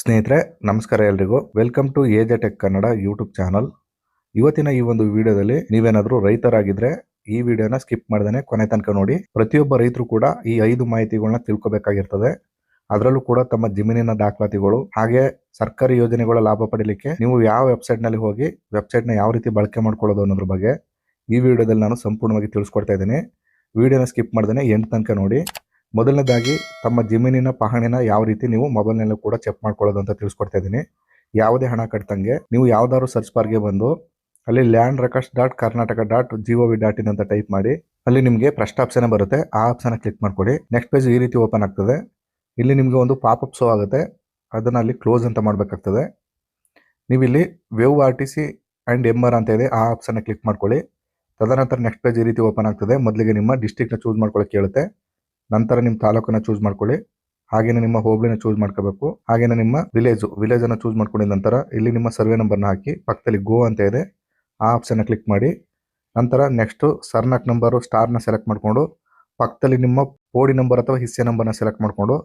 ಸ್ನೇಹಿತರೆ, ನಮಸ್ಕಾರ ಎಲ್ರಿಗೂ. Welcome to AJ tech Kannada YouTube channel ಇವತ್ತಿನ ಈ ಒಂದು ವಿಡಿಯೋದಲ್ಲಿ ನೀವೇನಾದರೂ ರೈತರಾಗಿದ್ರೆ ಈ ವಿಡಿಯೋನ ಸ್ಕಿಪ್ ಮಾಡ್ದೇ ಕೊನೆ ತನಕ ನೋಡಿ. ಪ್ರತಿಯೊಬ್ಬ ರೈತರು ಕೂಡ ಈ ಐದು ಮಾಹಿತಿಗಳನ್ನ ತಿಳ್ಕೊಬೇಕಾಗಿರ್ತದೆ. ಅದರಲ್ಲೂ ಕೂಡ ತಮ್ಮ ಜಮೀನಿನ ದಾಖಲಾತಿಗಳು, ಹಾಗೆ ಸರ್ಕಾರಿ ಯೋಜನೆಗಳ ಲಾಭ ಪಡೀಲಿಕ್ಕೆ ನೀವು ಯಾವ ವೆಬ್ಸೈಟ್ನಲ್ಲಿ ಹೋಗಿ ವೆಬ್ಸೈಟ್ನ ಯಾವ ರೀತಿ ಬಳಕೆ ಮಾಡ್ಕೊಳ್ಳೋದು ಅನ್ನೋದ್ರ ಬಗ್ಗೆ ಈ ವಿಡಿಯೋದಲ್ಲಿ ನಾನು ಸಂಪೂರ್ಣವಾಗಿ ತಿಳಿಸ್ಕೊಡ್ತಾ ಇದ್ದೀನಿ. ವಿಡಿಯೋನ ಸ್ಕಿಪ್ ಮಾಡ್ದೇ ಎಂಟು ತನಕ ನೋಡಿ. ಮೊದಲನೇದಾಗಿ ತಮ್ಮ ಜಮೀನಿನ ಪಹಣಿನ ಯಾವ ರೀತಿ ನೀವು ಮೊಬೈಲ್ನಲ್ಲೂ ಕೂಡ ಚೆಕ್ ಮಾಡ್ಕೊಳ್ಳೋದು ಅಂತ ತಿಳಿಸ್ಕೊಡ್ತಾ ಇದ್ದೀನಿ. ಯಾವುದೇ ಹಣ ಕಟ್ಟಂಗೆ ನೀವು ಯಾವ್ದಾದ್ರು ಸರ್ಚ್ ಬಾರ್ಗೆ ಬಂದು ಅಲ್ಲಿ land records dot Karnataka dot G dot in ಅಂತ ಟೈಪ್ ಮಾಡಿ ಅಲ್ಲಿ ನಿಮಗೆ ಫಸ್ಟ್ ಆಪ್ಷನ್ ಬರುತ್ತೆ. ಆ ಆಪ್ಷನ್ ಕ್ಲಿಕ್ ಮಾಡ್ಕೊಡಿ ನೆಕ್ಸ್ಟ್ ಪೇಜ್ ಈ ರೀತಿ ಓಪನ್ ಆಗ್ತದೆ. ಇಲ್ಲಿ ನಿಮಗೆ ಒಂದು ಪಾಪಪ್ ಶೋ ಆಗುತ್ತೆ. ಅದನ್ನು ಅಲ್ಲಿ ಕ್ಲೋಸ್ ಅಂತ ಮಾಡಬೇಕಾಗ್ತದೆ. ನೀವು ಇಲ್ಲಿ wave R T C and M R ಅಂತ ಇದೆ. ಆ ಆಪ್ಷನ್ನ ಕ್ಲಿಕ್ ಮಾಡ್ಕೊಳ್ಳಿ. ತದನಂತರ ನೆಕ್ಸ್ಟ್ ಪೇಜ್ ಈ ರೀತಿ ಓಪನ್ ಆಗ್ತದೆ. ಮೊದಲಿಗೆ ನಿಮ್ಮ ಡಿಸ್ಟಿಕ್ನ ಚೂಸ್ ಮಾಡ್ಕೊಳ್ಳೋಕೆ ಕೇಳುತ್ತೆ ನಂತರ ನಿಮ್ಮ ತಾಲೂಕನ್ನ ಚೂಸ್ ಮಾಡ್ಕೊಳ್ಳಿ. ಹಾಗೇನೆ ನಿಮ್ಮ ಹೋಬಳಿನ ಚೂಸ್ ಮಾಡ್ಕೋಬೇಕು. ಹಾಗೇನೆ ನಿಮ್ಮ ವಿಲೇಜ್ ವಿಲೇಜ್ ಅನ್ನ ಚೂಸ್ ಮಾಡ್ಕೊಂಡಿದ ನಂತರ ಇಲ್ಲಿ ನಿಮ್ಮ ಸರ್ವೆ ನಂಬರ್ನ ಹಾಕಿ, ಪಕ್ಕದಲ್ಲಿ ಗೋ ಅಂತ ಇದೆ. ಆ ಆಪ್ಷನ್ನ ಕ್ಲಿಕ್ ಮಾಡಿ. ನಂತರ ನೆಕ್ಸ್ಟ್ ಸರ್ನಾಕ್ ನಂಬರು ಸ್ಟಾರ್ನ ಸೆಲೆಕ್ಟ್ ಮಾಡಿಕೊಂಡು, ಪಕ್ಕದಲ್ಲಿ ನಿಮ್ಮ ಪೋಡಿ ನಂಬರ್ ಅಥವಾ ಹಿಸ್ಸೆ ನಂಬರ್ನ ಸೆಲೆಕ್ಟ್ ಮಾಡಿಕೊಂಡು,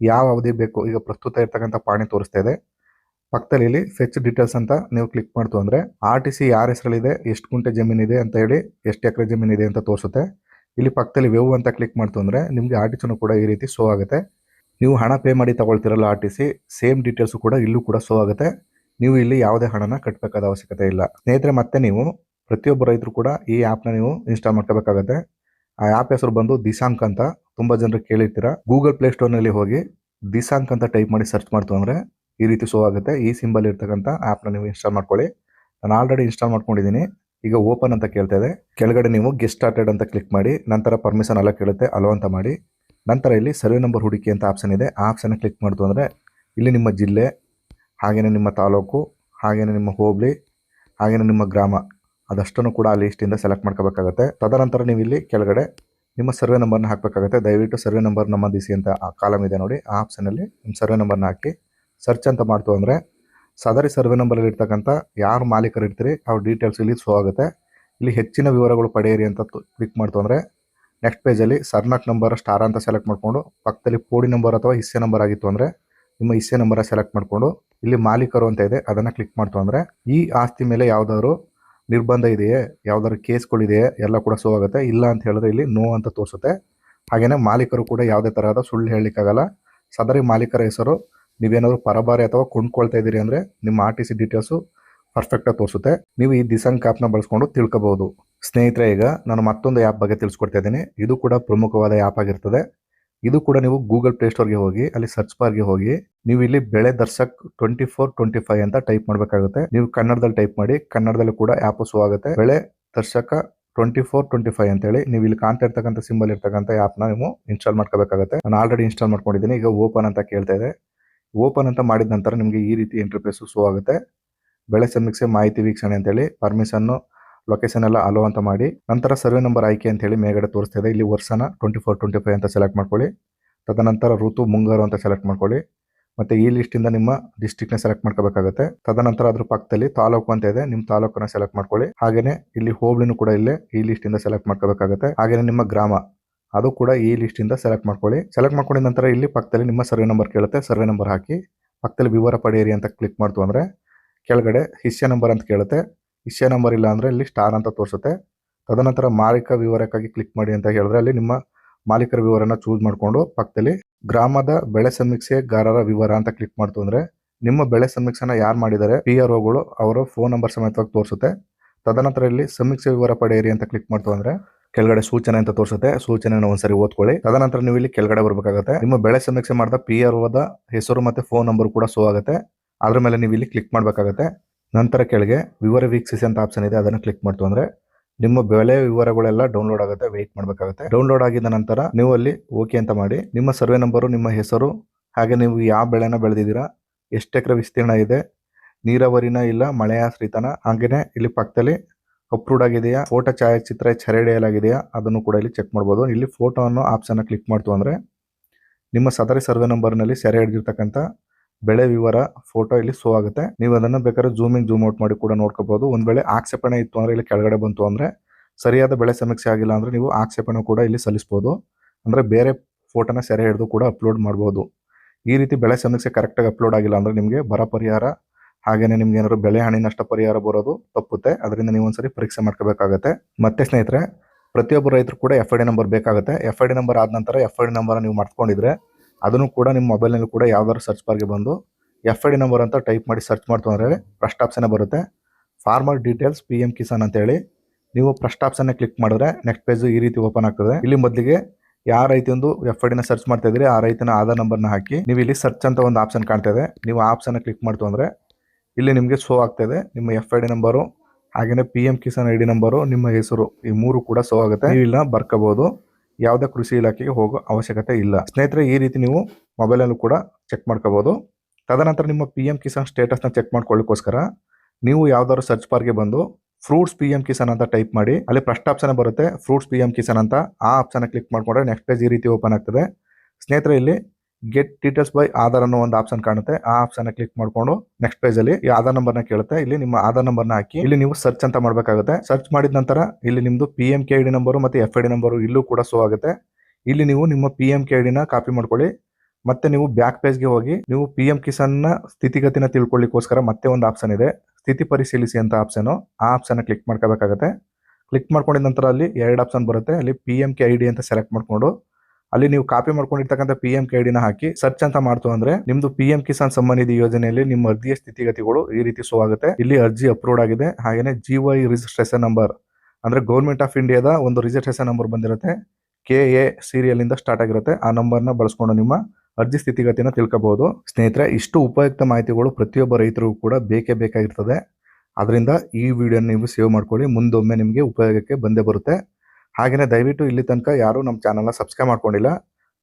ಯಾವ ಅವಧಿ ಬೇಕು? ಈಗ ಪ್ರಸ್ತುತ ಇರ್ತಕ್ಕಂಥ ಪಾಣಿ ತೋರಿಸ್ತಾ ಇದೆ. ಪಕ್ಕದಲ್ಲಿ ಇಲ್ಲಿ ಫೆಚ್ ಡೀಟೇಲ್ಸ್ ಅಂತ ನೀವು ಕ್ಲಿಕ್ ಮಾಡ್ತು ಅಂದ್ರೆ ಆರ್ ಟಿ ಸಿ ಯಾರ ಹೆಸರಲ್ಲಿದೆ? ಎಷ್ಟು ಗುಂಟೆ ಜಮೀನಿದೆ ಅಂತ ಹೇಳಿ, ಎಷ್ಟು ಎಕರೆ ಜಮೀನಿದೆ ಅಂತ ತೋರಿಸುತ್ತೆ. ಇಲ್ಲಿ ಪಕ್ಕದಲ್ಲಿ ವೆವ್ ಅಂತ ಕ್ಲಿಕ್ ಮಾಡ್ತು ಅಂದರೆ ನಿಮಗೆ ಆರ್ ಟಿ ಸಿನೂ ಕೂಡ ಈ ರೀತಿ ಶೋ ಆಗುತ್ತೆ. ನೀವು ಹಣ ಪೇ ಮಾಡಿ ತಗೊಳ್ತಿರಲ್ಲ R T C same details ಕೂಡ ಇಲ್ಲೂ ಕೂಡ ಶೋ ಆಗುತ್ತೆ. ನೀವು ಇಲ್ಲಿ ಯಾವುದೇ ಹಣನ ಕಟ್ಟಬೇಕಾದ ಅವಶ್ಯಕತೆ ಇಲ್ಲ. ಸ್ನೇಹಿತರೆ, ಮತ್ತೆ ನೀವು ಪ್ರತಿಯೊಬ್ಬ ರೈತರು ಕೂಡ ಈ ಆ್ಯಪ್ನ ನೀವು ಇನ್ಸ್ಟಾಲ್ ಮಾಡ್ಕೋಬೇಕಾಗತ್ತೆ. ಆ ಆ್ಯಪ್ ಹೆಸರು ಬಂದು ದಿಸಾಂಕ್ ಅಂತ ತುಂಬ ಜನರು ಕೇಳಿರ್ತೀರ. ಗೂಗಲ್ ಪ್ಲೇ ಸ್ಟೋರ್ನಲ್ಲಿ ಹೋಗಿ ದಿಸಾಂಕ್ ಅಂತ ಟೈಪ್ ಮಾಡಿ ಸರ್ಚ್ ಮಾಡ್ತು ಅಂದರೆ ಈ ರೀತಿ ಶೋ ಆಗುತ್ತೆ. ಈ ಸಿಂಬಲ್ ಇರ್ತಕ್ಕಂಥ ಆ್ಯಪ್ನ ನೀವು ಇನ್ಸ್ಟಾಲ್ ಮಾಡ್ಕೊಳ್ಳಿ. ನಾನು ಆಲ್ರೆಡಿ ಇನ್ಸ್ಟಾಲ್ ಮಾಡ್ಕೊಂಡಿದ್ದೀನಿ. ಈಗ ಓಪನ್ ಅಂತ ಕೇಳ್ತಾ ಇದೆ. ಕೆಳಗಡೆ ನೀವು ಗೆಸ್ಟ್ ಸ್ಟಾರ್ಟೆಡ್ ಅಂತ ಕ್ಲಿಕ್ ಮಾಡಿ, ನಂತರ ಪರ್ಮಿಷನ್ ಎಲ್ಲ ಕೇಳುತ್ತೆ ಅಲೋ ಅಂತ ಮಾಡಿ. ನಂತರ ಇಲ್ಲಿ ಸರ್ವೆ ನಂಬರ್ ಹುಡುಕಿ ಅಂತ ಆಪ್ಷನ್ ಇದೆ. ಆ ಆಪ್ಷನ್ ಕ್ಲಿಕ್ ಮಾಡ್ತು ಅಂದರೆ ಇಲ್ಲಿ ನಿಮ್ಮ ಜಿಲ್ಲೆ ಹಾಗೆಯೇ ನಿಮ್ಮ ತಾಲೂಕು ಹಾಗೆಯೇ ನಿಮ್ಮ ಹೋಬಳಿ ಹಾಗೆಯೇ ನಿಮ್ಮ ಗ್ರಾಮ, ಅದಷ್ಟನ್ನು ಕೂಡ ಆ ಲಿಸ್ಟಿಂದ ಸೆಲೆಕ್ಟ್ ಮಾಡ್ಕೋಬೇಕಾಗತ್ತೆ. ತದನಂತರ ನೀವು ಇಲ್ಲಿ ಕೆಳಗಡೆ ನಿಮ್ಮ ಸರ್ವೆ ನಂಬರ್ನ ಹಾಕಬೇಕಾಗುತ್ತೆ. ದಯವಿಟ್ಟು ಸರ್ವೆ ನಂಬರ್ ನಮೂದಿಸಿ ಅಂತ ಆ ಕಾಲಮ್ ಇದೆ ನೋಡಿ. ಆ ಆಪ್ಷನಲ್ಲಿ ನಿಮ್ಮ ಸರ್ವೆ ನಂಬರ್ನ ಹಾಕಿ ಸರ್ಚ್ ಅಂತ ಮಾಡ್ತು ಅಂದರೆ ಸದರಿ ಸರ್ವೆ ನಂಬರಲ್ಲಿ ಇರ್ತಕ್ಕಂಥ ಯಾರು ಮಾಲೀಕರು ಇರ್ತೀರಿ, ಅವ್ರ ಡೀಟೇಲ್ಸ್ ಇಲ್ಲಿ ಶೋ ಆಗುತ್ತೆ. ಇಲ್ಲಿ ಹೆಚ್ಚಿನ ವಿವರಗಳು ಪಡೆಯಿರಿ ಅಂತ ಕ್ಲಿಕ್ ಮಾಡ್ತು ಅಂದರೆ ನೆಕ್ಸ್ಟ್ ಪೇಜಲ್ಲಿ ಸರ್ನಾಕ್ ನಂಬರ್ ಸ್ಟಾರ್ ಅಂತ ಸೆಲೆಕ್ಟ್ ಮಾಡಿಕೊಂಡು, ಪಕ್ಕದಲ್ಲಿ ಪೋಡಿ ನಂಬರ್ ಅಥವಾ ಹಿಸ್ಸೆ ನಂಬರ್ ಆಗಿತ್ತು ಅಂದರೆ ನಿಮ್ಮ ಹಿಸ್ಸೆ ನಂಬರ ಸೆಲೆಕ್ಟ್ ಮಾಡಿಕೊಂಡು, ಇಲ್ಲಿ ಮಾಲೀಕರು ಅಂತ ಇದೆ, ಅದನ್ನು ಕ್ಲಿಕ್ ಮಾಡ್ತು ಅಂದರೆ ಈ ಆಸ್ತಿ ಮೇಲೆ ಯಾವುದಾದ್ರು ನಿರ್ಬಂಧ ಇದೆಯೇ, ಯಾವ್ದಾದ್ರು ಕೇಸ್ಗಳಿದೆಯೇ ಎಲ್ಲ ಕೂಡ ಶೋ ಆಗುತ್ತೆ. ಇಲ್ಲ ಅಂತ ಹೇಳಿದ್ರೆ ಇಲ್ಲಿ ನೋ ಅಂತ ತೋರಿಸುತ್ತೆ. ಹಾಗೆಯೇ ಮಾಲೀಕರು ಕೂಡ ಯಾವುದೇ ತರಹದ ಸುಳ್ಳು ಹೇಳಲಿಕ್ಕಾಗಲ್ಲ. ಸದರಿ ಮಾಲೀಕರ ಹೆಸರು ನೀವೇನಾದ್ರು ಪರಬಾರಿ ಅಥವಾ ಕೊಂಡ್ಕೊಳ್ತಾ ಇದ್ದೀರಿ ಅಂದರೆ ನಿಮ್ಮ ಆರ್ ಟಿ ಸಿ ಡೀಟೇಲ್ಸು ಪರ್ಫೆಕ್ಟಾಗಿ ತೋರಿಸುತ್ತೆ. ನೀವು ಈ ದಿಸಂಕ್ ಆ್ಯಪ್ನ ಬಳಸ್ಕೊಂಡು ತಿಳ್ಕೊಬಹುದು ಸ್ನೇಹಿತರೆ, ಈಗ ನಾನು ಮತ್ತೊಂದು ಆ್ಯಪ್ ಬಗ್ಗೆ ತಿಳಿಸ್ಕೊಡ್ತಾ ಇದ್ದೀನಿ. ಇದು ಕೂಡ ಪ್ರಮುಖವಾದ ಆ್ಯಪ್ ಆಗಿರ್ತದೆ. ಇದು ಕೂಡ ನೀವು ಗೂಗಲ್ ಪ್ಲೇಸ್ಟೋರ್ಗೆ ಹೋಗಿ, ಅಲ್ಲಿ ಸರ್ಚ್ ಬಾರ್ಗೆ ಹೋಗಿ, ನೀವು ಇಲ್ಲಿ ಬೆಳೆ Darshak twenty four twenty five ಅಂತ ಟೈಪ್ ಮಾಡಬೇಕಾಗುತ್ತೆ. ನೀವು ಕನ್ನಡದಲ್ಲಿ ಟೈಪ್ ಮಾಡಿ, ಕನ್ನಡದಲ್ಲಿ ಕೂಡ ಆ್ಯಪ್ ಶೋ ಆಗುತ್ತೆ. Bele Darshak twenty four twenty five ಅಂತೇಳಿ ನೀವು ಇಲ್ಲಿ ಕಾಣ್ತಾ ಇರ್ತಕ್ಕಂಥ ಸಿಂಬಲ್ ಇರ್ತಕ್ಕಂಥ ಆ್ಯಪ್ನ ನೀವು ಇನ್ಸ್ಟಾಲ್ ಮಾಡ್ಕೋಬೇಕಾಗುತ್ತೆ. ನಾನು ಆಲ್ರೆಡಿ ಇನ್ಸ್ಟಾಲ್ ಮಾಡ್ಕೊಂಡಿದ್ದೀನಿ. ಈಗ ಓಪನ್ ಅಂತ ಕೇಳ್ತಾ ಇದೆ. ಓಪನ್ ಅಂತ ಮಾಡಿದ ನಂತರ ನಿಮಗೆ ಈ ರೀತಿ ಇಂಟರ್ಫೇಸ್ ಶೋ ಆಗುತ್ತೆ. ಬೆಳೆ ಸಮೀಕ್ಷೆ, ಮಾಹಿತಿ ವೀಕ್ಷಣೆ ಅಂತೇಳಿ ಪರ್ಮಿಷನ್ನು ಲೊಕೇಶನ್ ಎಲ್ಲ ಅಲೋ ಅಂತ ಮಾಡಿ. ನಂತರ ಸರ್ವೆ ನಂಬರ್ ಆಯ್ಕೆ ಅಂತ ಹೇಳಿ ಮೇಗಡೆ ತೋರಿಸ್ತಾ ಇದೆ. ಇಲ್ಲಿ ವರ್ಷನ ಟ್ವೆಂಟಿ ಫೋರ್ ಟ್ವೆಂಟಿ ಫೈವ್ ಅಂತ ಸೆಲೆಕ್ಟ್ ಮಾಡ್ಕೊಳ್ಳಿ. ತದನಂತರ ಋತು, ಮುಂಗಾರು ಅಂತ ಸೆಲೆಕ್ಟ್ ಮಾಡ್ಕೊಳ್ಳಿ. ಮತ್ತೆ ಈ ಲಿಸ್ಟಿಂದ ನಿಮ್ಮ ಡಿಸ್ಟಿಕ್ನ ಸೆಲೆಕ್ಟ್ ಮಾಡ್ಕೋಬೇಕಾಗುತ್ತೆ. ತದನಂತರ ಅದ್ರ ಪಕ್ಕದಲ್ಲಿ ತಾಲೂಕು ಅಂತ ಇದೆ. ನಿಮ್ಮ ತಾಲೂಕನ್ನ ಸೆಲೆಕ್ಟ್ ಮಾಡ್ಕೊಳ್ಳಿ. ಹಾಗೆಯೇ ಇಲ್ಲಿ ಹೋಬಳಿನೂ ಕೂಡ ಇಲ್ಲೇ ಈ ಲಿಸ್ಟಿಂದ ಸೆಲೆಕ್ಟ್ ಮಾಡ್ಕೋಬೇಕಾಗುತ್ತೆ. ಹಾಗೆಯೇ ನಿಮ್ಮ ಗ್ರಾಮ. ಅದು ಕೂಡ ಈ ಲಿಸ್ಟಿಂದ ಸೆಲೆಕ್ಟ್ ಮಾಡ್ಕೊಳ್ಳಿ. ಸೆಲೆಕ್ಟ್ ಮಾಡ್ಕೊಂಡಿದ ನಂತರ ಇಲ್ಲಿ ಪಕ್ಕದಲ್ಲಿ ನಿಮ್ಮ ಸರ್ವೆ ನಂಬರ್ ಕೇಳುತ್ತೆ. ಸರ್ವೆ ನಂಬರ್ ಹಾಕಿ ಪಕ್ಕದಲ್ಲಿ ವಿವರ ಪಡೆಯಿರಿ ಅಂತ ಕ್ಲಿಕ್ ಮಾಡ್ತು ಅಂದರೆ ಕೆಳಗಡೆ ಹಿಸ್ಸೆ ನಂಬರ್ ಅಂತ ಕೇಳುತ್ತೆ. ಹಿಸ್ಸೆ ನಂಬರ್ ಇಲ್ಲ ಅಂದರೆ ಇಲ್ಲಿ ಸ್ಟಾರ್ ಅಂತ ತೋರಿಸುತ್ತೆ. ತದನಂತರ ಮಾಲೀಕ ವಿವರಕ್ಕಾಗಿ ಕ್ಲಿಕ್ ಮಾಡಿ ಅಂತ ಹೇಳಿದ್ರೆ ಅಲ್ಲಿ ನಿಮ್ಮ ಮಾಲೀಕರ ವಿವರನ ಚೂಸ್ ಮಾಡಿಕೊಂಡು ಪಕ್ಕದಲ್ಲಿ ಗ್ರಾಮದ ಬೆಳೆ ಸಮೀಕ್ಷೆಗಾರರ ವಿವರ ಅಂತ ಕ್ಲಿಕ್ ಮಾಡ್ತು ಅಂದರೆ ನಿಮ್ಮ ಬೆಳೆ ಸಮೀಕ್ಷೆನ ಯಾರು ಮಾಡಿದ್ದಾರೆ? ಪಿ ಆರ್ ಒಗಳು ಅವರ ಫೋನ್ ನಂಬರ್ ಸಮೇತವಾಗಿ ತೋರಿಸುತ್ತೆ. ತದನಂತರ ಇಲ್ಲಿ ಸಮೀಕ್ಷೆ ವಿವರ ಪಡೆಯಿರಿ ಅಂತ ಕ್ಲಿಕ್ ಮಾಡ್ತು ಅಂದರೆ ಕೆಳಗಡೆ ಸೂಚನೆ ಅಂತ ತೋರಿಸುತ್ತೆ. ಸೂಚನೆನ ಒಂದ್ಸರಿ ಓದ್ಕೊಳ್ಳಿ. ತದನಂತರ ನೀವು ಇಲ್ಲಿ ಕೆಳಗಡೆ ಬರಬೇಕಾಗುತ್ತೆ. ನಿಮ್ಮ ಬೆಳೆ ಸಮೀಕ್ಷೆ ಮಾಡಿದ ಪಿ ಆರ್ ಓದ ಹೆಸರು ಮತ್ತೆ ಫೋನ್ ನಂಬರ್ ಕೂಡ ಶೋ ಆಗುತ್ತೆ. ಅದ್ರ ಮೇಲೆ ನೀವು ಇಲ್ಲಿ ಕ್ಲಿಕ್ ಮಾಡಬೇಕಾಗುತ್ತೆ. ನಂತರ ಕೆಳಗೆ ವಿವರ ವೀಕ್ಷಿಸಿ ಅಂತ ಆಪ್ಷನ್ ಇದೆ. ಅದನ್ನು ಕ್ಲಿಕ್ ಮಾಡ್ತು ಅಂದ್ರೆ ನಿಮ್ಮ ಬೆಳೆ ವಿವರಗಳೆಲ್ಲ ಡೌನ್ಲೋಡ್ ಆಗುತ್ತೆ. ವೆಯ್ಟ್ ಮಾಡಬೇಕಾಗುತ್ತೆ. ಡೌನ್ಲೋಡ್ ಆಗಿದ ನಂತರ ನೀವು ಅಲ್ಲಿ ಓಕೆ ಅಂತ ಮಾಡಿ. ನಿಮ್ಮ ಸರ್ವೆ ನಂಬರು ನಿಮ್ಮ ಹೆಸರು, ಹಾಗೆ ನೀವು ಯಾವ ಬೆಳೆನ ಬೆಳೆದಿದ್ದೀರಾ, ಎಷ್ಟು ಎಕರೆ ವಿಸ್ತೀರ್ಣ ಇದೆ, ನೀರಾವರಿನ ಇಲ್ಲ ಮಳೆಯಾಶ್ರಿತನ ಹಾಗೇನೆ ಇಲ್ಲಿ ಪಕ್ಕದಲ್ಲಿ ಅಪ್ರೂವ್ಡ್ ಆಗಿದೆಯಾ? ಫೋಟೋ ಛಾಯಾಚಿತ್ರ ಸೆರೆ ಹಿಡಿಯಲಾಗಿದೆಯಾ ಅದನ್ನು ಕೂಡ ಇಲ್ಲಿ ಚೆಕ್ ಮಾಡ್ಬೋದು. ಇಲ್ಲಿ ಫೋಟೋ ಅನ್ನೋ ಆಪ್ಷನ್ ಕ್ಲಿಕ್ ಮಾಡ್ತು ಅಂದ್ರೆ ನಿಮ್ಮ ಸದರಿ ಸರ್ವೆ ನಂಬರ್ನಲ್ಲಿ ಸೆರೆ ಹಿಡಿದಿರ್ತಕ್ಕಂಥ ಬೆಳೆ ವಿವರ ಫೋಟೋ ಇಲ್ಲಿ ಸೋ ಆಗುತ್ತೆ. ನೀವು ಅದನ್ನು ಬೇಕಾದ್ರೆ ಜೂಮಿಂಗ್ ಜೂಮ್ ಔಟ್ ಮಾಡಿ ಕೂಡ ನೋಡ್ಕೋಬಹುದು ಒಂದ್ ವೇಳೆ ಆಕ್ಷೇಪಣೆ ಇತ್ತು ಅಂದ್ರೆ ಇಲ್ಲಿ ಕೆಳಗಡೆ ಬಂತು ಅಂದ್ರೆ ಸರಿಯಾದ ಬೆಳೆ ಸಮೀಕ್ಷೆ ಆಗಿಲ್ಲ ಅಂದ್ರೆ ನೀವು ಆಕ್ಷೇಪಣೆ ಕೂಡ ಇಲ್ಲಿ ಸಲ್ಲಿಸ್ಬೋದು. ಅಂದ್ರೆ ಬೇರೆ ಫೋಟೋನ ಸೆರೆ ಹಿಡಿದು ಕೂಡ ಅಪ್ಲೋಡ್ ಮಾಡಬಹುದು ಈ ರೀತಿ ಬೆಳೆ ಸಮೀಕ್ಷೆ ಕರೆಕ್ಟಾಗಿ ಅಪ್ಲೋಡ್ ಆಗಿಲ್ಲ ಅಂದರೆ ನಿಮಗೆ ಬರ ಪರಿಹಾರ ಹಾಗೆಯೇ ನಿಮ್ಗೆ ಏನಾದ್ರು ಬೆಳೆ ಹಾನಿ ನಷ್ಟ ಪರಿಹಾರ ಬರೋದು ತಪ್ಪುತ್ತೆ. ಅದರಿಂದ ನೀವು ಒಂದ್ಸರಿ ಪರೀಕ್ಷೆ ಮಾಡ್ಕೋಬೇಕಾಗತ್ತೆ. ಮತ್ತೆ ಸ್ನೇಹಿತರೆ, ಪ್ರತಿಯೊಬ್ಬ ರೈತರು ಕೂಡ ಎಫ್ ಐ ಡಿ ನಂಬರ್ ಬೇಕಾಗುತ್ತೆ. ಎಫ್ ಐ ಡಿ ನಂಬರ್ ಆದ ನಂತರ ಎಫ್ ಐ ಡಿ ನಂಬರ್ ನೀವು ಮಾಡ್ಕೊಂಡಿದ್ರೆ ಅದನ್ನು ಕೂಡ ನಿಮ್ಮ ಮೊಬೈಲ್ನಲ್ಲಿ ಕೂಡ ಯಾವ್ದಾದ್ರು ಸರ್ಚ್ ಬಾರ್ಗೆ ಬಂದು ಎಫ್ ಐ ಡಿ ನಂಬರ್ ಅಂತ ಟೈಪ್ ಮಾಡಿ ಸರ್ಚ್ ಮಾಡ್ತು ಅಂದರೆ ಫಸ್ಟ್ ಆಪ್ಷನ್ ಬರುತ್ತೆ. Farmer details P M Kisan ಅಂತೇಳಿ ನೀವು ಫಸ್ಟ್ ಆಪ್ಷನ್ ಕ್ಲಿಕ್ ಮಾಡಿದ್ರೆ ನೆಕ್ಸ್ಟ್ ಪೇಜ್ ಈ ರೀತಿ ಓಪನ್ ಆಗ್ತದೆ. ಇಲ್ಲಿ ಮೊದಲಿಗೆ ಯಾವ ರೈತಿಯೊಂದು ಎಫ್ ಐ ಡಿನ ಸರ್ಚ್ ಮಾಡ್ತಾ ಇದ್ರಿ ಆ ರೈತನ ಆಧಾರ್ ನಂಬರ್ನ ಹಾಕಿ ನೀವು ಇಲ್ಲಿ ಸರ್ಚ್ ಅಂತ ಒಂದು ಆಪ್ಷನ್ ಕಾಣ್ತಾ ಇದೆ. ನೀವು ಆಪ್ಷನ್ ಕ್ಲಿಕ್ ಮಾಡ್ತು ಅಂದ್ರೆ ಇಲ್ಲಿ ನಿಮಗೆ ಶೋ ಇದೆ ನಿಮ್ಮ ಎಫ್ ಐ ಡಿ ನಂಬರು ಹಾಗೆಯೇ P M Kisan I D number ನಿಮ್ಮ ಹೆಸರು, ಈ ಮೂರು ಕೂಡ ಶೋ ಆಗುತ್ತೆ. ನೀವು ಇಲ್ಲ ಬರ್ಕೋಬಹುದು ಯಾವುದೇ ಕೃಷಿ ಇಲಾಖೆಗೆ ಹೋಗೋ ಅವಶ್ಯಕತೆ ಇಲ್ಲ. ಸ್ನೇಹಿತರೆ, ಈ ರೀತಿ ನೀವು ಮೊಬೈಲಲ್ಲೂ ಕೂಡ ಚೆಕ್ ಮಾಡ್ಕೋಬಹುದು ತದನಂತರ ನಿಮ್ಮ ಪಿ ಎಂ ಕಿಸಾನ್ ಸ್ಟೇಟಸ್ನ ಚೆಕ್ ಮಾಡ್ಕೊಳ್ಳೋಕ್ಕೋಸ್ಕರ ನೀವು ಯಾವ್ದಾದ್ರು ಸರ್ಚ್ ಬಾರ್ಗೆ ಬಂದು ಫ್ರೂಟ್ಸ್ ಪಿ ಎಂ ಕಿಸಾನ್ ಅಂತ ಟೈಪ್ ಮಾಡಿ, ಅಲ್ಲಿ ಫಸ್ಟ್ ಆಪ್ಷನ್ ಬರುತ್ತೆ ಫ್ರೂಟ್ಸ್ ಪಿ ಎಂ ಕಿಸಾನ್ ಅಂತ. ಆ ಆಪ್ಷನ್ ಕ್ಲಿಕ್ ಮಾಡ್ಕೊಂಡ್ರೆ ನೆಕ್ಸ್ಟ್ ಪೇಜ್ ಈ ರೀತಿ ಓಪನ್ ಆಗ್ತದೆ. ಸ್ನೇಹಿತರೆ, ಇಲ್ಲಿ ಗೆಟ್ ಡೀಟೇಲ್ಸ್ ಬೈ ಆಧಾರ್ ಅನ್ನೋ ಒಂದು ಆಪ್ಷನ್ ಕಾಣುತ್ತೆ. ಆ ಆಪ್ಷನ್ ಕ್ಲಿಕ್ ಮಾಡ್ಕೊಂಡು ನೆಕ್ಸ್ಟ್ ಪೇಜ್ ಅಲ್ಲಿ ಈ ಆಧಾರ್ ನಂಬರ್ನ ಕೇಳುತ್ತೆ. ಇಲ್ಲಿ ನಿಮ್ಮ ಆಧಾರ್ ನಂಬರ್ನ ಹಾಕಿ ಇಲ್ಲಿ ನೀವು ಸರ್ಚ್ ಅಂತ ಮಾಡಬೇಕಾಗುತ್ತೆ. ಸರ್ಚ್ ಮಾಡಿದ ನಂತರ ಇಲ್ಲಿ ನಿಮ್ದು P M K I D number ಮತ್ತೆ ಎಫ್ ಐ ಡಿ ನಂಬರು ಇಲ್ಲೂ ಕೂಡ ಶೋ ಆಗುತ್ತೆ. ಇಲ್ಲಿ ನೀವು ನಿಮ್ಮ ಪಿ ಎಂ ಕೆ ಐ ಡಿನ ಕಾಪಿ ಮಾಡ್ಕೊಳ್ಳಿ. ಮತ್ತೆ ನೀವು ಬ್ಯಾಕ್ ಪೇಜ್ಗೆ ಹೋಗಿ ನೀವು ಪಿ ಎಂ ಕಿಸಾನ್ನ ಸ್ಥಿತಿಗತಿನ ತಿಳ್ಕೊಳ್ಳಿಕ್ಕೋಸ್ಕರ ಮತ್ತೆ ಒಂದು ಆಪ್ಷನ್ ಇದೆ. ಸ್ಥಿತಿ ಪರಿಶೀಲಿಸಿ ಅಂತ ಆಪ್ಷನ್ ಆ ಆಪ್ಷನ್ ಕ್ಲಿಕ್ ಮಾಡ್ಕೋಬೇಕಾಗುತ್ತೆ. ಕ್ಲಿಕ್ ಮಾಡ್ಕೊಂಡಿದ ನಂತರ ಅಲ್ಲಿ ಎರಡು ಆಪ್ಷನ್ ಬರುತ್ತೆ. ಅಲ್ಲಿ P M K I D ಅಂತ ಸೆಲೆಕ್ಟ್ ಮಾಡ್ಕೊಂಡು ಅಲ್ಲಿ ನೀವು ಕಾಪಿ ಮಾಡ್ಕೊಂಡಿರ್ತಕ್ಕಂಥ ಪಿ ಎಂ ಕೆ ಡಿನ ಹಾಕಿ ಸರ್ಚ್ ಅಂತ ಮಾಡ್ತು ಅಂದ್ರೆ ನಿಮ್ದು ಪಿ ಎಂ ಕಿಸಾನ್ ಸಮ್ಮಾನ್ ನಿಧಿ ಯೋಜನೆಯಲ್ಲಿ ನಿಮ್ಮ ಅರ್ಜಿಯ ಸ್ಥಿತಿಗತಿಗಳು ಈ ರೀತಿ ಶೋ ಆಗುತ್ತೆ. ಇಲ್ಲಿ ಅರ್ಜಿ ಅಪ್ರೂವ್ಡ್ ಆಗಿದೆ. ಹಾಗೇನೆ ಜಿ ವೈ ರಿಜಿಸ್ಟ್ರೇಷನ್ ನಂಬರ್ ಅಂದ್ರೆ ಗೌರ್ಮೆಂಟ್ ಆಫ್ ಇಂಡಿಯಾದ ಒಂದು ರಿಜಿಸ್ಟ್ರೇಷನ್ ನಂಬರ್ ಬಂದಿರುತ್ತೆ. ಕೆ ಎ ಸೀರಿಯಲ್ ಇಂದ ಸ್ಟಾರ್ಟ್ ಆಗಿರುತ್ತೆ. ಆ ನಂಬರ್ನ ಬಳಸ್ಕೊಂಡು ನಿಮ್ಮ ಅರ್ಜಿ ಸ್ಥಿತಿಗತಿನ ತಿಳ್ಕೋಬಹುದು ಸ್ನೇಹಿತರೆ, ಇಷ್ಟು ಉಪಯುಕ್ತ ಮಾಹಿತಿಗಳು ಪ್ರತಿಯೊಬ್ಬ ರೈತರಿಗೂ ಕೂಡ ಬೇಕೇ ಬೇಕಾಗಿರ್ತದೆ. ಅದರಿಂದ ಈ ವಿಡಿಯೋ ನೀವು ಸೇವ್ ಮಾಡ್ಕೊಳ್ಳಿ. ಮುಂದೊಮ್ಮೆ ನಿಮಗೆ ಉಪಯೋಗಕ್ಕೆ ಬಂದೇ ಬರುತ್ತೆ. ಹಾಗೆಯೇ ದಯವಿಟ್ಟು ಇಲ್ಲಿ ತನಕ ಯಾರು ನಮ್ಮ ಚಾನಲ್ನ ಸಬ್ಸ್ಕ್ರೈಬ್ ಮಾಡ್ಕೊಂಡಿಲ್ಲ,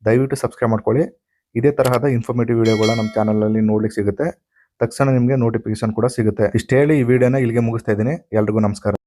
ದಯವಿಟ್ಟು ಸಬ್ಸ್ಕ್ರೈಬ್ ಮಾಡ್ಕೊಳ್ಳಿ. ಇದೇ ತರಹದ ಇನ್ಫಾರ್ಮೇಟಿವ್ ವಿಡಿಯೋಗಳ ನಮ್ಮ ಚಾನಲಲ್ಲಿ ನೋಡ್ಲಿಕ್ಕೆ ಸಿಗುತ್ತೆ. ತಕ್ಷಣ ನಿಮಗೆ ನೋಟಿಫಿಕೇಶನ್ ಕೂಡ ಸಿಗುತ್ತೆ. ಇಷ್ಟು ಹೇಳಿ ಈ ವಿಡಿಯೋನ ಇಲ್ಲಿಗೆ ಮುಗಿಸ್ತಾ ಇದ್ದೀನಿ. ಎಲ್ರಿಗೂ ನಮಸ್ಕಾರ.